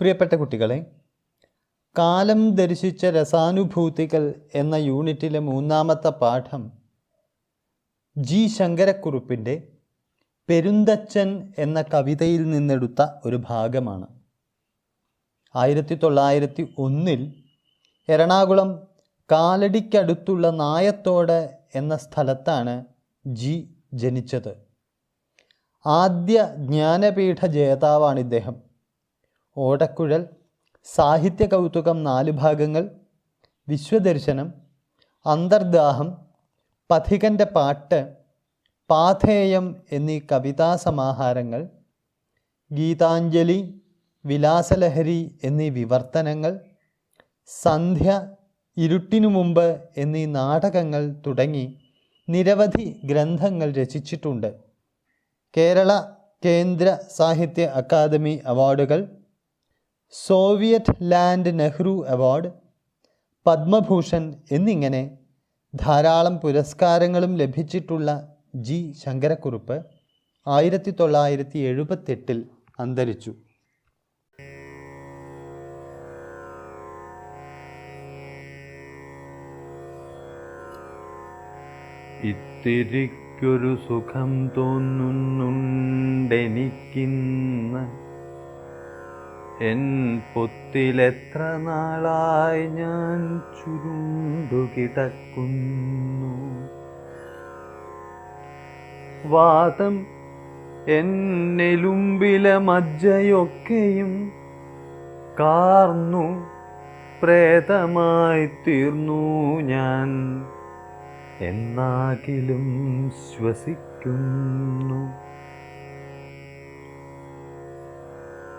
പ്രിയപ്പെട്ട കുട്ടികളെ കാലം ദർശിച്ച രസാനുഭൂതികൾ എന്ന യൂണിറ്റിലെ മൂന്നാമത്തെ പാഠം ജി ശങ്കരക്കുറുപ്പിന്റെ പെരുന്തച്ചൻ എന്ന കവിതയിൽ നിന്നെടുത്ത ഒരു ഭാഗമാണ്. ആയിരത്തി തൊള്ളായിരത്തി ഒന്നിൽ എറണാകുളം കാലടിക്കടുത്തുള്ള നായത്തോട് എന്ന സ്ഥലത്താണ് ജി ജനിച്ചത്. ആദ്യ ജ്ഞാനപീഠ ജേതാവാണ് ഇദ്ദേഹം. ഓടക്കുഴൽ സാഹിത്യ കൗതുകം നാല് ഭാഗങ്ങൾ വിശ്വദർശനം അന്തർദാഹം പഥികന്റെ പാട്ട് പാഥേയം എന്നീ കവിതാ സമാഹാരങ്ങൾ ഗീതാഞ്ജലി വിലാസലഹരി എന്നീ വിവർത്തനങ്ങൾ സന്ധ്യ ഇരുട്ടിനു മുമ്പ് എന്നീ നാടകങ്ങൾ തുടങ്ങി നിരവധി ഗ്രന്ഥങ്ങൾ രചിച്ചിട്ടുണ്ട്. കേരള കേന്ദ്ര സാഹിത്യ അക്കാദമി അവാർഡുകൾ Soviet Land Nehru award Padma Bhushan എന്നിങ്ങനെ ധാരാളം പുരസ്കാരങ്ങളും ലഭിച്ചിട്ടുള്ള ജി. ശങ്കരക്കുറുപ്പ് ആയിരത്തി തൊള്ളായിരത്തി എഴുപത്തെട്ടിൽ അന്തരിച്ചു. ഇത്തിരിക്കൊരു സുഖം തോന്നുന്നുണ്ടെനിക്കിന്ന് എൻ പൊത്തിലെത്ര നാളായി ഞാൻ ചുരുണ്ടു കിടക്കുന്നു വാദം എന്നെലുമ്പിലെ മജ്ജയൊക്കെയും കാർന്നു പ്രേതമായി തീർന്നു ഞാൻ. എന്നാകിലും ശ്വസിക്കുന്നു.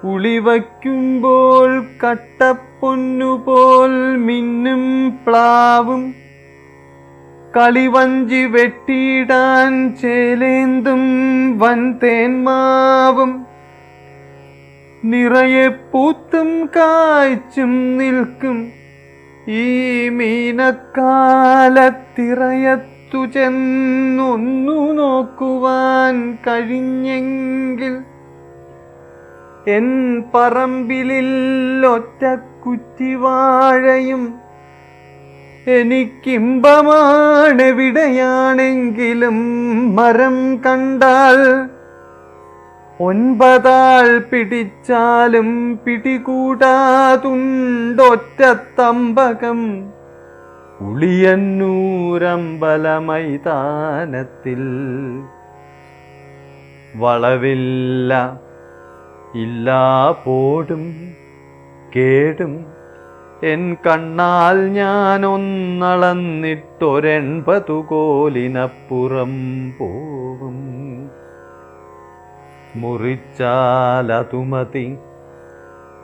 ഉളിവയ്ക്കുമ്പോൾ കട്ടപ്പൊന്നുപോൽ മിന്നും പ്ലാവും. കളിവഞ്ചി വെട്ടിയിടാൻ ചേലേന്തും വൻ തേന്മാവും. നിറയെ പൂത്തും കായ്ച്ചും നിൽക്കും. ഈ മീനക്കാലത്തിറയത്തു ചെന്നൊന്നു നോക്കുവാൻ കഴിഞ്ഞെങ്കിൽ എൻ പറമ്പിലിൽ ഒറ്റ കുറ്റിവാഴയും എനിക്കിമ്പമാണെവിടെയാണെങ്കിലും മരം കണ്ടാൽ ഒൻപതാൾ പിടിച്ചാലും പിടികൂടാതുണ്ടൊറ്റ തമ്പകം ഉളിയന്നൂരമ്പലമൈതാനത്തിൽ വളവില്ല ഇല്ലാ പോടും കേടും. എൻ കണ്ണാൽ ഞാനൊന്നളന്നിട്ടൊരെൺപതു കോലിനപ്പുറം പോവും. മുറിച്ചാലതുമതി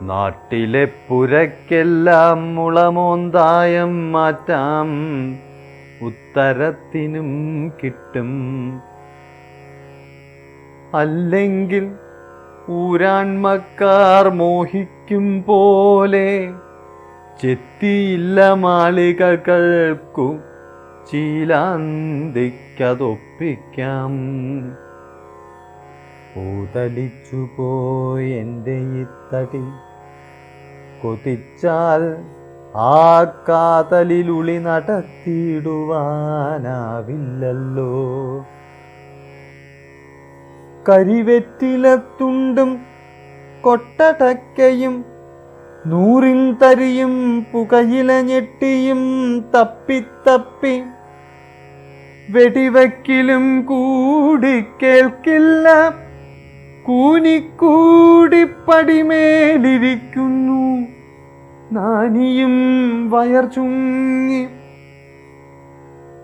നാട്ടിലെ പുരക്കെല്ലാം മുളമോന്തായം മാറ്റാം. ഉത്തരത്തിനും കിട്ടും. അല്ലെങ്കിൽ ഊരാൺമക്കാർ മോഹിക്കും പോലെ ചെത്തിയില്ല മാളികകൾക്കു ചീലാന്തിക്കതൊപ്പിക്കാം. ഊതലിച്ചു പോയി എന്റെ ഇത്തടി കൊതിച്ചാൽ ആ കാതലിലുളി നടത്തിയിടുവാനാവില്ലല്ലോ. കരിവെറ്റിലത്തുണ്ടും കൊട്ടടക്കയും നൂറിൻ തരിയും പുകയില ഞെട്ടിയും തപ്പിത്തപ്പി വെടിവക്കിലും കൂടി കേൾക്കില്ല. കൂനിക്കൂടി പടിമേലിരിക്കുന്നു. നാനിയും വയർ ചുങ്ങി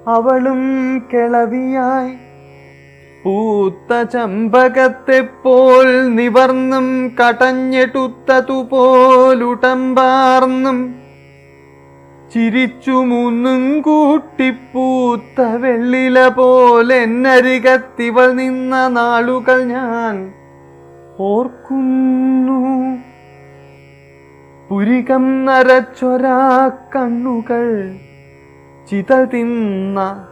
അവളും കിളവിയായി പൂത്ത ചമ്പകത്തെപ്പോൽ നിവർന്നും കടഞ്ഞെടുത്തതുപോലുടമ്പാർന്നും. ചിരിച്ചു മൂന്നും കൂട്ടിപ്പൂത്ത വെള്ളില പോലെ എന്നരികത്തിവൾ നിന്ന നാളുകൾ ഞാൻ ഓർക്കുന്നു. പുരികം നരച്ചൊരാ കണ്ണുകൾ ചിത തിന്ന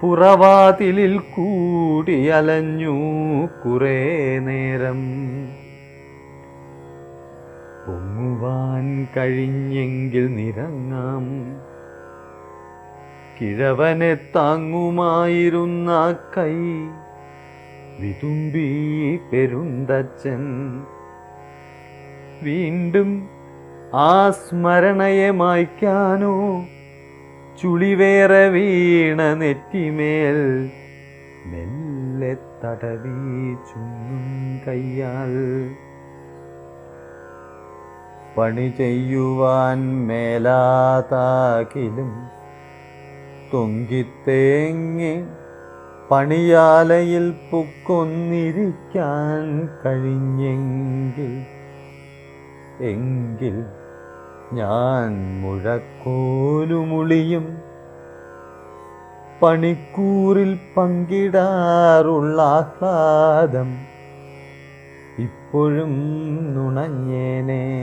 പുറവാതിലിൽ കൂടി അലഞ്ഞു കുറേ നേരം. പൊങ്ങുവാൻ കഴിഞ്ഞെങ്കിൽ നിറങ്ങാം കിഴവനെ താങ്ങുമായിരുന്ന കൈ വിതുമ്പി പെരുന്തച്ചൻ വീണ്ടും ആ സ്മരണയെ മായ്ക്കാനോ ചുളിവേറെ വീണ നെറ്റിമേൽ മെല്ലെ തടവി ചുമ്മും കയ്യാൽ. പണി ചെയ്യുവാൻ മേലാതാകിലും തൊങ്കിത്തേങ്ങി പണിയാലയിൽ പൊക്കൊന്നിരിക്കാൻ കഴിഞ്ഞെങ്കിൽ എങ്കിൽ ഞാൻ മുഴക്കോലുമുളിയും പണിക്കൂറിൽ പങ്കിടാറുള്ള ആഹ്ലാദം ഇപ്പോഴും നുണഞ്ഞേനെ.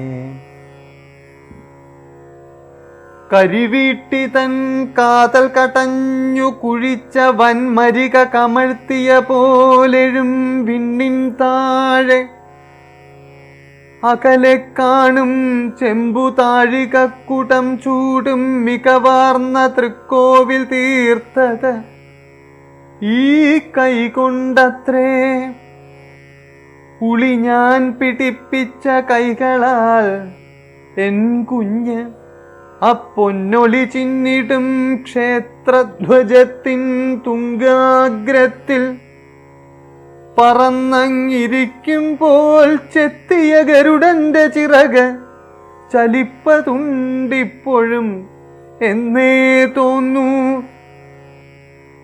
കരിവീട്ടി തൻ കാതൽ കടഞ്ഞു കുഴിച്ച വൻമരിക കമഴ്ത്തിയ പോലെഴും വിണ്ണിൻ താഴെ അകലെ കാണും ചെമ്പു താഴികക്കുടം ചൂടും മികവാർന്ന തൃക്കോവിൽ തീർത്തത്. ഈ കൈകൊണ്ടത്രേ ഉളി ഞാൻ പിടിപ്പിച്ച കൈകളാൽ എൻ കുഞ്ഞ് അപ്പൊന്നൊളി ചിന്നിടും ക്ഷേത്രധ്വജത്തിൻ തുങ്കാഗ്രത്തിൽ. പറന്നങ്ങിരിക്കുമ്പോൾ ചെത്തിയ ഗരുഡന്റെ ചിറക് ചലിപ്പതുണ്ടിപ്പോഴും എന്നേ തോന്നു.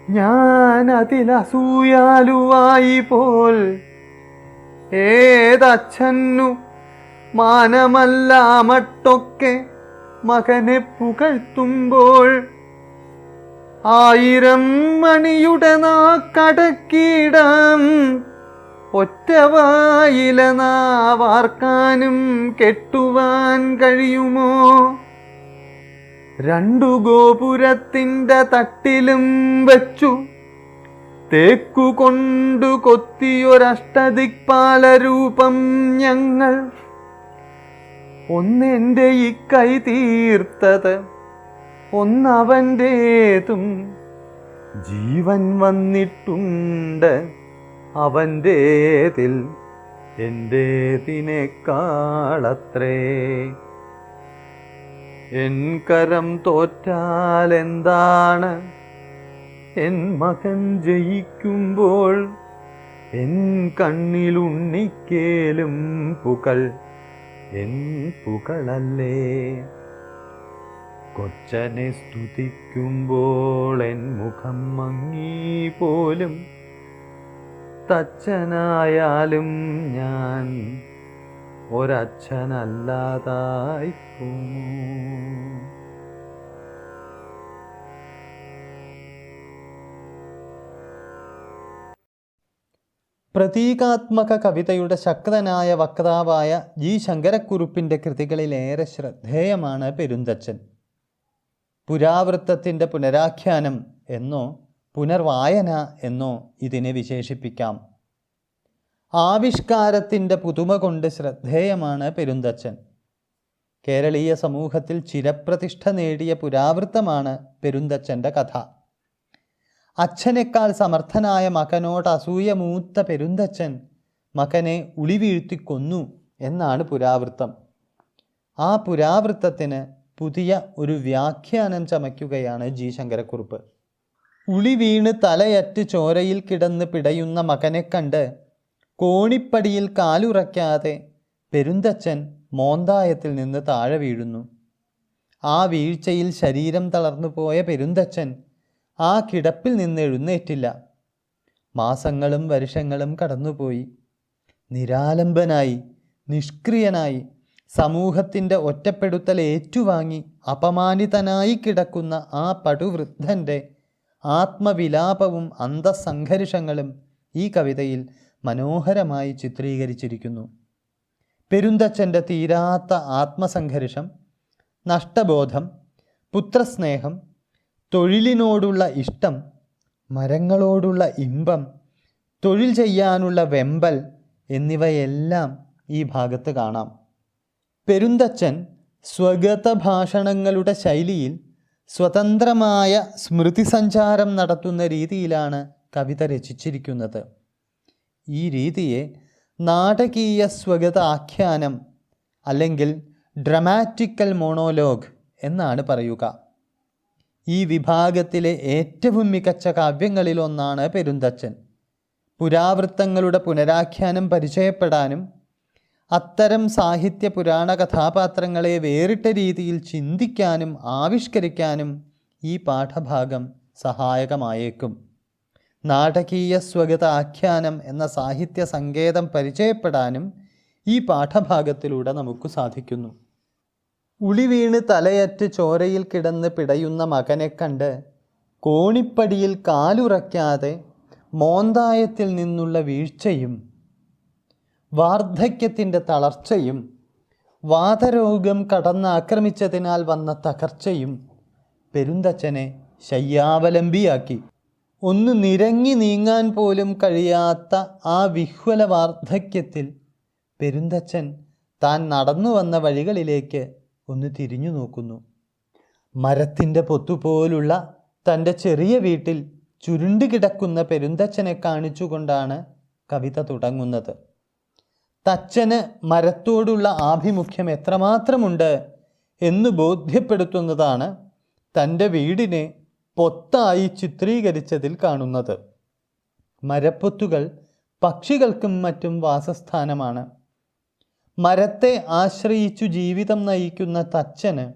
ഞാൻ അതിലസൂയാലുവായി പോൽ ഏതച്ഛന്നു മാനമല്ലാമട്ടൊക്കെ മകനെ പുകഴ്ത്തുമ്പോൾ ആയിരം മണിയുടെ നാക്കടക്കിടാം ഒറ്റവായില നാവാർക്കാനും കെട്ടുവാൻ കഴിയുമോ? രണ്ടു ഗോപുരത്തിന്റെ തട്ടിലും വെച്ചു തേക്കുകൊണ്ടു കൊത്തിയൊരഷ്ടദിക്പാലരൂപം ഞങ്ങൾ ഒന്നെന്റെ ഈ കൈ തീർത്തത് ഒന്നവന്റേതും ജീവൻ വന്നിട്ടുണ്ട് അവന്റേതിൽ എന്റേതിനേക്കാളത്രേ എൻ കരം തോറ്റാൽ എന്താണ് എൻ മകൻ ജയിക്കുമ്പോൾ എൻ കണ്ണിലുണ്ണിക്കേലും പുകൾ എൻ പുകളല്ലേ? കൊച്ചനെ സ്തുതിക്കുമ്പോൾ എൻ മുഖം മങ്ങി പോലും തച്ചനായാലും ഞാൻ ഒരച്ഛനല്ലാതായി പ്രതീകാത്മക കവിതയുടെ ശക്തനായ വക്താവായ ജി ശങ്കരക്കുറുപ്പിന്റെ കൃതികളിലേറെ ശ്രദ്ധേയമാണ് പെരുന്തച്ചൻ പുരാവൃത്തത്തിന്റെ പുനരാഖ്യാനം എന്നോ പുനർവായന എന്നോ ഇതിനെ വിശേഷിപ്പിക്കാം. ആവിഷ്കാരത്തിന്റെ പുതുമ കൊണ്ട് ശ്രദ്ധേയമാണ് പെരുന്തച്ചൻ കേരളീയ സമൂഹത്തിൽ ചിരപ്രതിഷ്ഠ നേടിയ പുരാവൃത്തമാണ് പെരുന്തച്ചന്റെ കഥ. അച്ഛനേക്കാൾ സമർത്ഥനായ മകനോട് അസൂയ മൂത്ത പെരുന്തച്ഛൻ മകനെ ഉളിവീഴ്ത്തിക്കൊന്നു എന്നാണ് പുരാവൃത്തം. ആ പുരാവൃത്തത്തിന് പുതിയ ഒരു വ്യാഖ്യാനം ചമയ്ക്കുകയാണ് ജി ശങ്കരക്കുറുപ്പ്. ഉളി വീണ് തലയറ്റ് ചോരയിൽ കിടന്ന് പിടയുന്ന മകനെ കണ്ട് കോണിപ്പടിയിൽ കാലുറയ്ക്കാതെ പെരുന്തച്ഛൻ മോന്തായത്തിൽ നിന്ന് താഴെ വീഴുന്നു. ആ വീഴ്ചയിൽ ശരീരം തളർന്നു പോയ പെരുന്തച്ഛൻ ആ കിടപ്പിൽ നിന്ന് എഴുന്നേറ്റില്ല. മാസങ്ങളും വർഷങ്ങളും കടന്നുപോയി. നിരാലംബനായി നിഷ്ക്രിയനായി സമൂഹത്തിന്റെ ഒറ്റപ്പെടുത്തൽ ഏറ്റുവാങ്ങി അപമാനിതനായി കിടക്കുന്ന ആ പടുവൃദ്ധന്റെ ആത്മവിലാപവും അന്തസംഘർഷങ്ങളും ഈ കവിതയിൽ മനോഹരമായി ചിത്രീകരിച്ചിരിക്കുന്നു. പെരുന്തച്ഛന്റെ തീരാത്ത ആത്മസംഘർഷം നഷ്ടബോധം പുത്രസ്നേഹം തൊഴിലിനോടുള്ള ഇഷ്ടം മരങ്ങളോടുള്ള ഇമ്പം തൊഴിൽ ചെയ്യാനുള്ള വെമ്പൽ എന്നിവയെല്ലാം ഈ ഭാഗത്ത് കാണാം. പെരുന്തച്ചൻ സ്വഗത ഭാഷണങ്ങളുടെ ശൈലിയിൽ സ്വതന്ത്രമായ സ്മൃതി സഞ്ചാരം നടത്തുന്ന രീതിയിലാണ് കവിത രചിച്ചിരിക്കുന്നത്. ഈ രീതിയെ നാടകീയ സ്വഗത ആഖ്യാനം അല്ലെങ്കിൽ ഡ്രമാറ്റിക്കൽ മോണോലോഗ് എന്നാണ് പറയുക. ഈ വിഭാഗത്തിലെ ഏറ്റവും മികച്ച കാവ്യങ്ങളിലൊന്നാണ് പെരുന്തച്ചൻ പുരാവൃത്തങ്ങളുടെ പുനരാഖ്യാനം പരിചയപ്പെടാനും അത്തരം സാഹിത്യ പുരാണ കഥാപാത്രങ്ങളെ വേറിട്ട രീതിയിൽ ചിന്തിക്കാനും ആവിഷ്കരിക്കാനും ഈ പാഠഭാഗം സഹായകമായേക്കും. നാടകീയ സ്വഗത ആഖ്യാനം എന്ന സാഹിത്യ സങ്കേതം പരിചയപ്പെടാനും ഈ പാഠഭാഗത്തിലൂടെ നമുക്ക് സാധിക്കുന്നു. ഉളി വീണ് തലയറ്റ് ചോരയിൽ കിടന്ന് പിടയുന്ന മകനെ കണ്ട് കോണിപ്പടിയിൽ കാലുറയ്ക്കാതെ മോന്തായത്തിൽ നിന്നുള്ള വീഴ്ചയും വാർദ്ധക്യത്തിന്റെ തളർച്ചയും വാതരോഗം കടന്നാക്രമിച്ചതിനാൽ വന്ന തകർച്ചയും പെരുന്തച്ഛനെ ശയ്യാവലംബിയാക്കി. ഒന്ന് നിരങ്ങി നീങ്ങാൻ പോലും കഴിയാത്ത ആ വിഹ്വല വാർദ്ധക്യത്തിൽ പെരുന്തച്ഛൻ താൻ നടന്നു വന്ന വഴികളിലേക്ക് ഒന്ന് തിരിഞ്ഞു നോക്കുന്നു. മരത്തിന്റെ പൊത്തുപോലുള്ള തന്റെ ചെറിയ വീട്ടിൽ ചുരുണ്ടുകിടക്കുന്ന പെരുന്തച്ഛനെ കാണിച്ചുകൊണ്ടാണ് കവിത തുടങ്ങുന്നത്. തച്ചന് മരത്തോടുള്ള ആഭിമുഖ്യം എത്രമാത്രമുണ്ട് എന്ന് ബോധ്യപ്പെടുത്തുന്നതാണ് തന്റെ വീടിനെ പൊത്തായി ചിത്രീകരിച്ചതിൽ കാണുന്നത്. മരപ്പൊത്തുകൾ പക്ഷികൾക്കും മറ്റും വാസസ്ഥാനമാണ്. മരത്തെ ആശ്രയിച്ചു ജീവിതം നയിക്കുന്ന തച്ചന്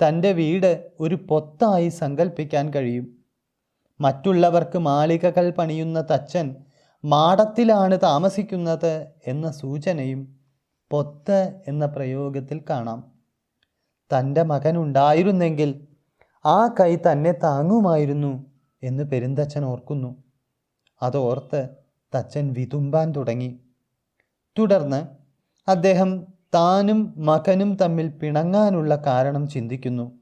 തന്റെ വീട് ഒരു പൊത്തായി സങ്കല്പിക്കാൻ കഴിയും. മറ്റുള്ളവർക്ക് മാളികകൾ പണിയുന്ന തച്ചൻ മാടത്തിലാണ് താമസിക്കുന്നത് എന്ന സൂചനയും പൊത്ത് എന്ന പ്രയോഗത്തിൽ കാണാം. തന്റെ മകനുണ്ടായിരുന്നെങ്കിൽ ആ കൈ തന്നെ താങ്ങുമായിരുന്നു എന്ന് പെരുന്തച്ഛൻ ഓർക്കുന്നു. അതോർത്ത് തച്ചൻ വിതുമ്പാൻ തുടങ്ങി. തുടർന്ന് അദ്ദേഹം താനും മകനും തമ്മിൽ പിണങ്ങാനുള്ള കാരണം ചിന്തിക്കുന്നു.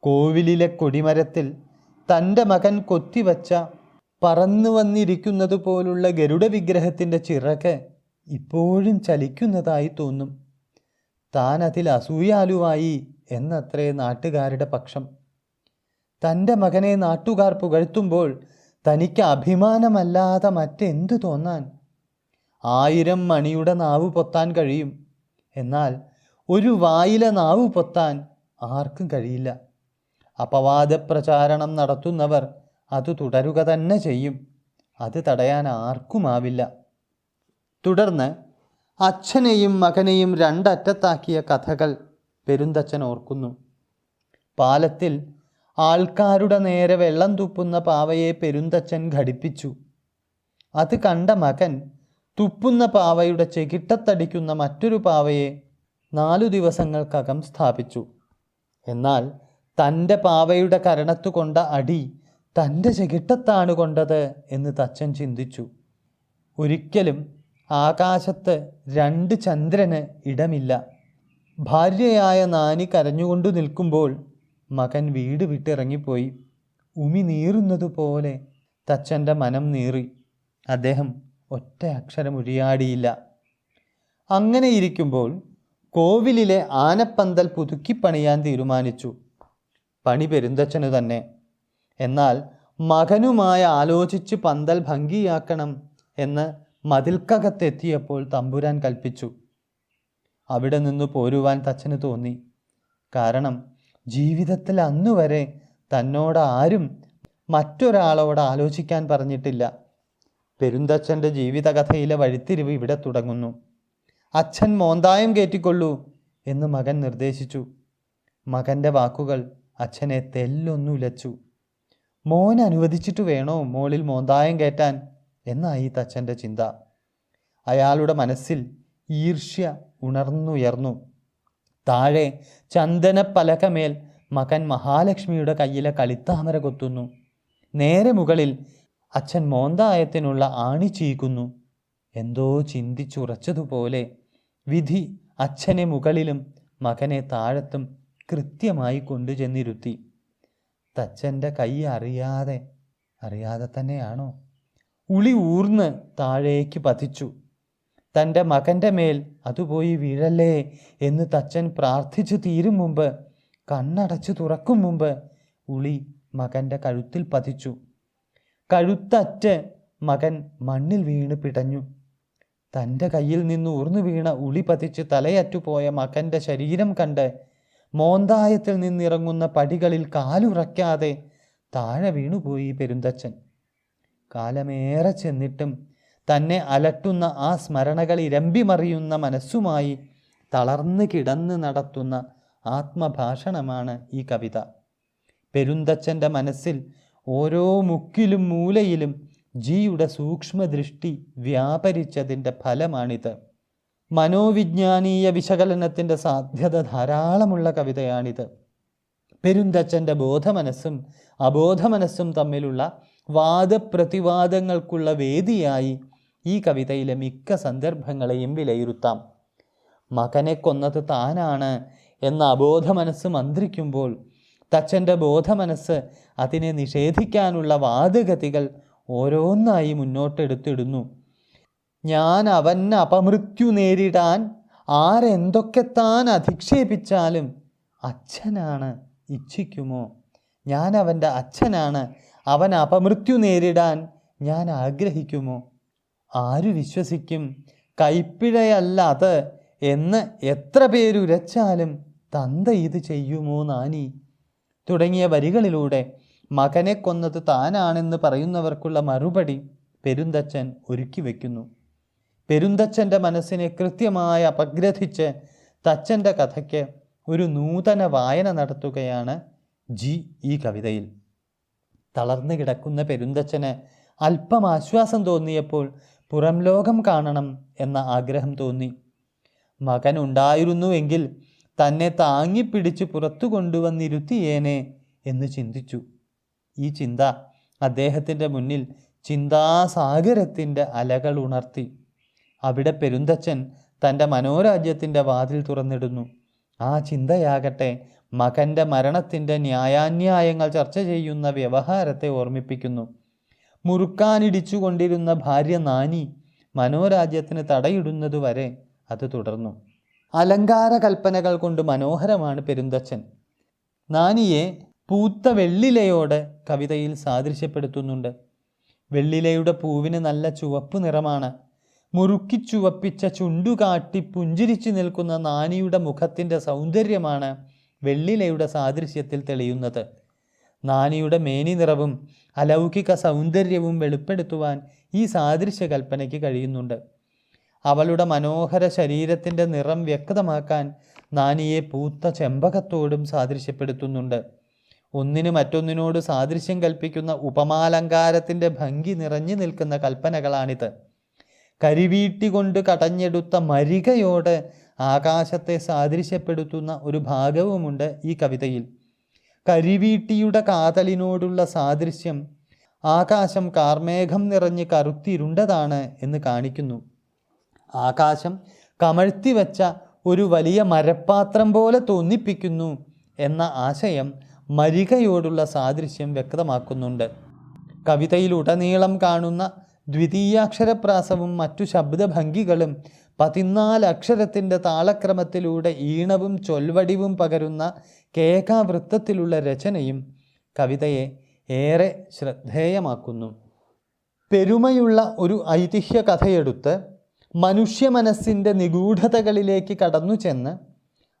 കോവിലിലെ കൊടിമരത്തിൽ തന്റെ മകൻ കൊത്തിവച്ച പറന്നു വന്നിരിക്കുന്നത് പോലുള്ള ഗരുഡ വിഗ്രഹത്തിന്റെ ചിറക് ഇപ്പോഴും ചലിക്കുന്നതായി തോന്നും. താൻ അതിൽ അസൂയാലുവായി എന്നത്രേ നാട്ടുകാരുടെ പക്ഷം. തന്റെ മകനെ നാട്ടുകാർ പുകഴ്ത്തുമ്പോൾ തനിക്ക് അഭിമാനമല്ലാതെ മറ്റെന്തു തോന്നാൻ? ആയിരം മണിയുടെ നാവ് പൊത്താൻ കഴിയും. എന്നാൽ ഒരു വായിലെ നാവ് പൊത്താൻ ആർക്കും കഴിയില്ല. അപവാദ പ്രചാരണം നടത്തുന്നവർ അത് തുടരുക തന്നെ ചെയ്യും. അത് തടയാൻ ആർക്കുമാവില്ല തുടർന്ന് അച്ഛനെയും മകനെയും രണ്ടറ്റത്താക്കിയ കഥകൾ പെരുന്തച്ഛൻ ഓർക്കുന്നു. പാലത്തിൽ ആൾക്കാരുടെ നേരെ വെള്ളം തുപ്പുന്ന പാവയെ പെരുന്തച്ഛൻ ഘടിപ്പിച്ചു. അത് കണ്ട മകൻ തുപ്പുന്ന പാവയുടെ ചെകിട്ടത്തടിക്കുന്ന മറ്റൊരു പാവയെ നാലു ദിവസങ്ങൾക്കകം സ്ഥാപിച്ചു. എന്നാൽ തന്റെ പാവയുടെ കരണത്തുകൊണ്ട അടി തന്റെ ചെകിട്ടത്താണ് കൊണ്ടത് എന്ന് തച്ചൻ ചിന്തിച്ചു. ഒരിക്കലും ആകാശത്ത് രണ്ട് ചന്ദ്രന് ഇടമില്ല. ഭാര്യയായ നാനി കരഞ്ഞുകൊണ്ടു നിൽക്കുമ്പോൾ മകൻ വീട് വിട്ടിറങ്ങിപ്പോയി. ഉമി നീറുന്നതുപോലെ തച്ചന്റെ മനം നീറി. അദ്ദേഹം ഒറ്റ അക്ഷരം ഉരിയാടിയില്ല അങ്ങനെ ഇരിക്കുമ്പോൾ കോവിലിലെ ആനപ്പന്തൽ പുതുക്കിപ്പണിയാൻ തീരുമാനിച്ചു. പണി പെരുന്തച്ഛന് തന്നെ. എന്നാൽ മകനുമായി ആലോചിച്ച് പന്തൽ ഭംഗിയാക്കണം എന്ന് മതിൽക്കകത്തെത്തിയപ്പോൾ തമ്പുരാൻ കൽപ്പിച്ചു. അവിടെ നിന്ന് പോരുവാൻ തച്ചന് തോന്നി. കാരണം ജീവിതത്തിൽ അന്നുവരെ തന്നോട് ആരും മറ്റൊരാളോട് ആലോചിക്കാൻ പറഞ്ഞിട്ടില്ല. പെരുന്തച്ഛന്റെ ജീവിതകഥയിലെ വഴിത്തിരിവ് ഇവിടെ തുടങ്ങുന്നു. അച്ഛൻ മോന്തായം കയറ്റിക്കൊള്ളൂ എന്ന് മകൻ നിർദ്ദേശിച്ചു. മകന്റെ വാക്കുകൾ അച്ഛനെ തെല്ലൊന്നുലച്ചു. മോൻ അനുവദിച്ചിട്ട് വേണോ മോളിൽ മോന്തായം കയറ്റാൻ? എന്നായി തച്ചന്റെ ചിന്ത. അയാളുടെ മനസ്സിൽ ഈർഷ്യ ഉണർന്നുയർന്നു. താഴെ ചന്ദനപ്പലകമേൽ മകൻ മഹാലക്ഷ്മിയുടെ കയ്യിലെ കളിത്താമര കൊത്തുന്നു. നേരെ മുകളിൽ അച്ഛൻ മോന്തായത്തിനുള്ള ആണി ചീകുന്നു. എന്തോ ചിന്തിച്ചുറച്ചതുപോലെ വിധി അച്ഛനെ മുകളിലും മകനെ താഴത്തും കൃത്യമായി കൊണ്ടുചെന്നിരുത്തി. തച്ചന്റെ കൈ അറിയാതെ അറിയാതെ തന്നെയാണോ? ഉളി ഊർന്ന് താഴേക്ക് പതിച്ചു. തന്റെ മകന്റെ മേൽ അതുപോയി വീഴല്ലേ എന്ന് തച്ചൻ പ്രാർത്ഥിച്ചു തീരും മുമ്പ് കണ്ണടച്ചു തുറക്കും മുമ്പ് ഉളി മകന്റെ കഴുത്തിൽ പതിച്ചു. കഴുത്തറ്റ് മകൻ മണ്ണിൽ വീണ് പിടഞ്ഞു. തന്റെ കയ്യിൽ നിന്ന് ഊർന്നു വീണ ഉളി പതിച്ച് തലയറ്റുപോയ മകന്റെ ശരീരം കണ്ട് മോന്തായത്തിൽ നിന്നിറങ്ങുന്ന പടികളിൽ കാലുറയ്ക്കാതെ താഴെ വീണുപോയി പെരുന്തച്ചൻ കാലമേറെ ചെന്നിട്ടും തന്നെ അലട്ടുന്ന ആ സ്മരണകൾ ഇരമ്പിമറിയുന്ന മനസ്സുമായി തളർന്നു കിടന്ന് നടത്തുന്ന ആത്മഭാഷണമാണ് ഈ കവിത. പെരുന്തച്ചന്റെ മനസ്സിൽ ഓരോ മുക്കിലും മൂലയിലും ജിയുടെ സൂക്ഷ്മദൃഷ്ടി വ്യാപരിച്ചതിന്റെ ഫലമാണിത്. മനോവിജ്ഞാനീയ വിശകലനത്തിന്റെ സാധ്യത ധാരാളമുള്ള കവിതയാണിത്. പെരുന്തച്ഛന്റെ ബോധമനസ്സും അബോധമനസ്സും തമ്മിലുള്ള വാദപ്രതിവാദങ്ങൾക്കുള്ള വേദിയായി ഈ കവിതയിലെ മിക്ക സന്ദർഭങ്ങളെയും വിലയിരുത്താം. മകനെ കൊന്നത് താനാണ് എന്ന അബോധമനസ്സ് മന്ത്രിക്കുമ്പോൾ തച്ചന്റെ ബോധമനസ്സ് അതിനെ നിഷേധിക്കാനുള്ള വാദഗതികൾ ഓരോന്നായി മുന്നോട്ടെടുത്തിടുന്നു. ഞാൻ അവൻ അപമൃത്യു നേരിടാൻ ആരെന്തൊക്കെ താൻ അധിക്ഷേപിച്ചാലും അച്ഛനാണ് ഇച്ഛിക്കുമോ? ഞാൻ അവന്റെ അച്ഛനാണ് അവൻ അപമൃത്യു നേരിടാൻ ഞാൻ ആഗ്രഹിക്കുമോ? ആരു വിശ്വസിക്കും? കൈപ്പിഴയല്ല അത് എന്ന് എത്ര പേരുരച്ചാലും തന്ത ഇത് ചെയ്യുമോ നാനി? തുടങ്ങിയ വരികളിലൂടെ മകനെ കൊന്നത് താനാണെന്ന് പറയുന്നവർക്കുള്ള മറുപടി പെരുന്തച്ഛൻ ഒരുക്കി വയ്ക്കുന്നു പെരുന്തച്ചന്റെ മനസ്സിനെ കൃത്യമായി അപഗ്രഥിച്ച് തച്ചന്റെ കഥയ്ക്ക് ഒരു നൂതന വായന നടത്തുകയാണ് ജി ഈ കവിതയിൽ. തളർന്നു കിടക്കുന്ന പെരുന്തച്ഛന് അല്പം ആശ്വാസം തോന്നിയപ്പോൾ പുറം ലോകം കാണണം എന്ന ആഗ്രഹം തോന്നി. മകൻ ഉണ്ടായിരുന്നുവെങ്കിൽ തന്നെ താങ്ങിപ്പിടിച്ച് പുറത്തു കൊണ്ടുവന്നിരുത്തിയേനെ എന്ന് ചിന്തിച്ചു. ഈ ചിന്ത അദ്ദേഹത്തിന്റെ മുന്നിൽ ചിന്താസാഗരത്തിന്റെ അലകൾ ഉണർത്തി. അവിടെ പെരുന്തച്ഛൻ തന്റെ മനോരാജ്യത്തിന്റെ വാതിൽ തുറന്നിടുന്നു. ആ ചിന്തയാകട്ടെ മകന്റെ മരണത്തിന്റെ ന്യായാന്യായങ്ങൾ ചർച്ച ചെയ്യുന്ന വ്യവഹാരത്തെ ഓർമ്മിപ്പിക്കുന്നു. മുറുക്കാനിടിച്ചുകൊണ്ടിരുന്ന ഭാര്യ നാനി മനോരാജ്യത്തിന് തടയിടുന്നതുവരെ അത് തുടർന്നു. അലങ്കാര കൽപ്പനകൾ കൊണ്ട് മനോഹരമാണ് പെരുന്തച്ഛൻ. നാനിയെ പൂത്ത വെള്ളിലയോട് കവിതയിൽ സാദൃശ്യപ്പെടുത്തുന്നുണ്ട്. വെള്ളിലയുടെ പൂവിന് നല്ല ചുവപ്പ് നിറമാണ്. മുറുക്കി ചുവപ്പിച്ച ചുണ്ടുകാട്ടി പുഞ്ചിരിച്ചു നിൽക്കുന്ന നാനിയുടെ മുഖത്തിന്റെ സൗന്ദര്യമാണ് വെള്ളിലയുടെ സാദൃശ്യത്തിൽ തെളിയുന്നത്. നാനിയുടെ മേനി നിറവും അലൗകിക സൗന്ദര്യവും വെളിപ്പെടുത്തുവാൻ ഈ സാദൃശ്യ കൽപ്പനയ്ക്ക് കഴിയുന്നുണ്ട്. അവളുടെ മനോഹര ശരീരത്തിന്റെ നിറം വ്യക്തമാക്കാൻ നാനിയെ പൂത്ത ചെമ്പകത്തോടും സാദൃശ്യപ്പെടുത്തുന്നുണ്ട്. ഒന്നിന് മറ്റൊന്നിനോട് സാദൃശ്യം കൽപ്പിക്കുന്ന ഉപമാലങ്കാരത്തിന്റെ ഭംഗി നിറഞ്ഞു നിൽക്കുന്ന കൽപ്പനകളാണിത്. കരിവീട്ടി കൊണ്ട് കടഞ്ഞെടുത്ത മരികയോട് ആകാശത്തെ സാദൃശ്യപ്പെടുത്തുന്ന ഒരു ഭാഗവുമുണ്ട് ഈ കവിതയിൽ. കരിവീട്ടിയുടെ കാതലിനോടുള്ള സാദൃശ്യം ആകാശം കാർമേഘം നിറഞ്ഞ് കറുത്തിരുണ്ടതാണ് എന്ന് കാണിക്കുന്നു. ആകാശം കമഴ്ത്തി വച്ച ഒരു വലിയ മരപ്പാത്രം പോലെ തോന്നിപ്പിക്കുന്നു എന്ന ആശയം മരികയോടുള്ള സാദൃശ്യം വ്യക്തമാക്കുന്നുണ്ട്. കവിതയിലുടനീളം കാണുന്ന ദ്വിതീയാക്ഷരപ്രാസവും മറ്റു ശബ്ദഭംഗികളും പതിനാല് അക്ഷരത്തിന്റെ താളക്രമത്തിലൂടെ ഈണവും ചൊൽവടിവും പകരുന്ന കേകാവൃത്തത്തിലുള്ള രചനയും കവിതയെ ഏറെ ശ്രദ്ധേയമാക്കുന്നു. പെരുമയുള്ള ഒരു ഐതിഹ്യ കഥയെടുത്ത് മനുഷ്യ മനസ്സിന്റെ നിഗൂഢതകളിലേക്ക് കടന്നു ചെന്ന്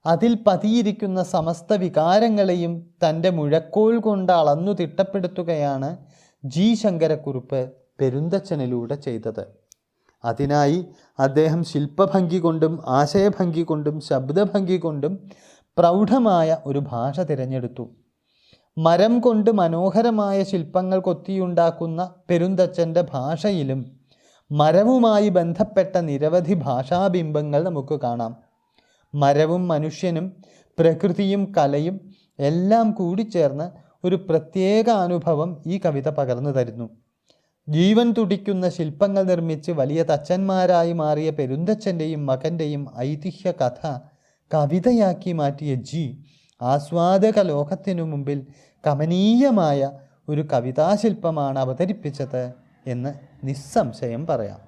അതിൽ പതിയിരിക്കുന്ന സമസ്ത വികാരങ്ങളെയും തന്റെ മുഴക്കോൽ കൊണ്ട് അളന്നു തിട്ടപ്പെടുത്തുകയാണ് ജി ശങ്കരക്കുറുപ്പ്. പെരുന്തച്ചനിലൂടെ ചെയ്തത്. അതിനായി അദ്ദേഹം ശില്പഭംഗി കൊണ്ടും ആശയഭംഗി കൊണ്ടും ശബ്ദഭംഗി കൊണ്ടും പ്രൗഢമായ ഒരു ഭാഷ തിരഞ്ഞെടുത്തു. മരം കൊണ്ട് മനോഹരമായ ശില്പങ്ങൾ കൊത്തിയുണ്ടാക്കുന്ന പെരുന്തച്ചന്റെ ഭാഷയിലും മരവുമായി ബന്ധപ്പെട്ട നിരവധി ഭാഷാബിംബങ്ങൾ നമുക്ക് കാണാം. മരവും മനുഷ്യനും പ്രകൃതിയും കലയും എല്ലാം കൂടിച്ചേർന്ന് ഒരു പ്രത്യേക അനുഭവം ഈ കവിത പകർന്നു തരുന്നു. ജീവൻ തുടിക്കുന്ന ശില്പങ്ങൾ നിർമ്മിച്ച് വലിയ തച്ചന്മാരായി മാറിയ പെരുന്തച്ഛന്റെയും മകന്റെയും ഐതിഹ്യ കഥ കവിതയാക്കി മാറ്റിയ ജി ആസ്വാദക ലോകത്തിനു മുമ്പിൽ കമനീയമായ ഒരു കവിതാശില്പമാണ് അവതരിപ്പിച്ചത് എന്ന് നിസ്സംശയം പറയാം.